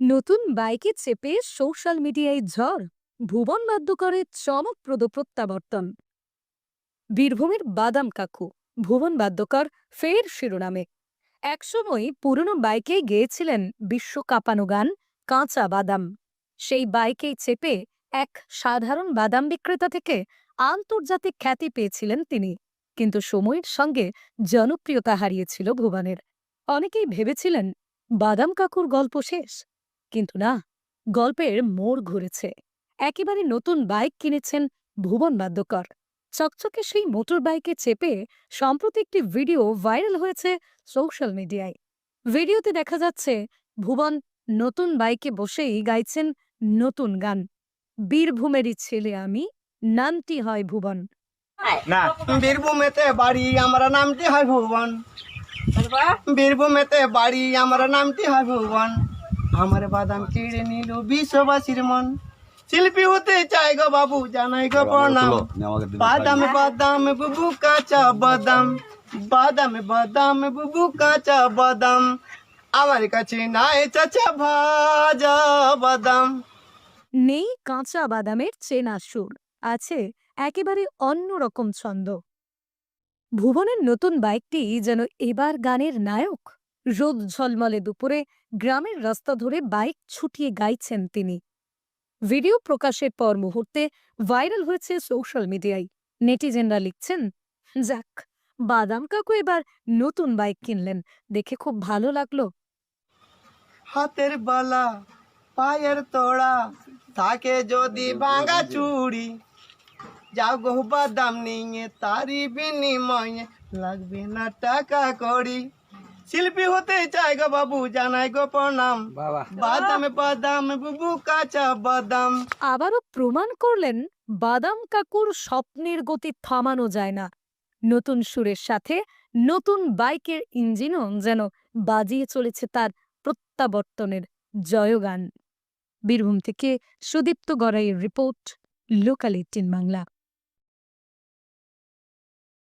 নতুন বাইকে চেপে সোশ্যাল মিডিয়ায় ঝড়, ভুবন বাদ্যকরের চমকপ্রদ প্রত্যাবর্তন। বীরভূমের বাদাম কাকু, ভুবন বাদ্যকর ফের শিরোনামে। একসময় পুরনো বাইকেই গেয়েছিলেন বিশ্ব কাঁপানো গান কাঁচা বাদাম। সেই বাইকেই চেপে এক সাধারণ বাদাম বিক্রেতা থেকে আন্তর্জাতিক খ্যাতি পেয়েছিলেন তিনি। কিন্তু সময়ের সঙ্গে জনপ্রিয়তা হারিয়েছিল ভুবনের। অনেকেই ভেবেছিলেন বাদাম কাকুর গল্প শেষ। কিন্তু না গল্পের মোড় ঘুরেছে। একেবারে নতুন বাইক কিনেছেন ভুবন বাদ্যকর। চকচকে সেই মোটর বাইকে চেপে সম্প্রতি একটি ভিডিও ভাইরাল হয়েছে সোশ্যাল মিডিয়ায়। ভিডিওতে দেখা যাচ্ছে ভুবন নতুন বাইকে বসেই গাইছেন নতুন গান। বীরভূমেরই ছেলে আমি নামটি হয় ভুবন। না। বীরভূমেতে বাড়ি আমরা নামটি হয় ভুবন। বীরভূমেতে বাড়ি আমরা নামটি হয় ভুবন। আমার বাদাম কিড়ে নিল বিশ্ববাসীর মন। শিল্পী হতে চাই গো বাবু জানাই গো প্রণাম। বাদাম বাদাম বুবু কাঁচা বাদাম। বাদাম বাদাম বুবু কাঁচা বাদাম। আমার কাছে নাই চাচা ভাজা বাদাম। নেই কাঁচা বাদামের চেনা সুর আছে একেবারে অন্যরকম ছন্দ। ভুবনের নতুন বাইকটি যেন এবার গানের নায়ক। রোদ ঝলমলে দুপুরে গ্রামের রাস্তা ধরে বাইক ছুটিয়ে গাইছেন তিনি। ভিডিও প্রকাশের পর মুহূর্তে ভাইরাল হয়েছে সোশ্যাল মিডিয়ায়। নেটিজেনরা লিখছেন, যাক, বাদাম কাকু এবার নতুন বাইক কিনলেন। দেখে খুব ভালো লাগল। হাতের বালা, পায়ের তোড়া, থাকে যদি ভাঙা চুড়ি। যাও গো বাদাম নিয়ে তারি বিনিময়ে লাগবে না টাকা করি শিল্পী হতে চাই গো বাবু জানাই গো প্রণাম। বাদাম বাদাম বুবু কাঁচা বাদাম। আবারও প্রমাণ করলেন বাদাম কাকুর স্বপ্নের গতি থামানো যায় না। নতুন সুরের সাথে নতুন বাইকের ইঞ্জিনও যেন বাজিয়ে চলেছে তার প্রত্যাবর্তনের জয়গান। বীরভূম থেকে সুদীপ্ত গড়াইয়ের রিপোর্ট লোকাল এইটিন বাংলা।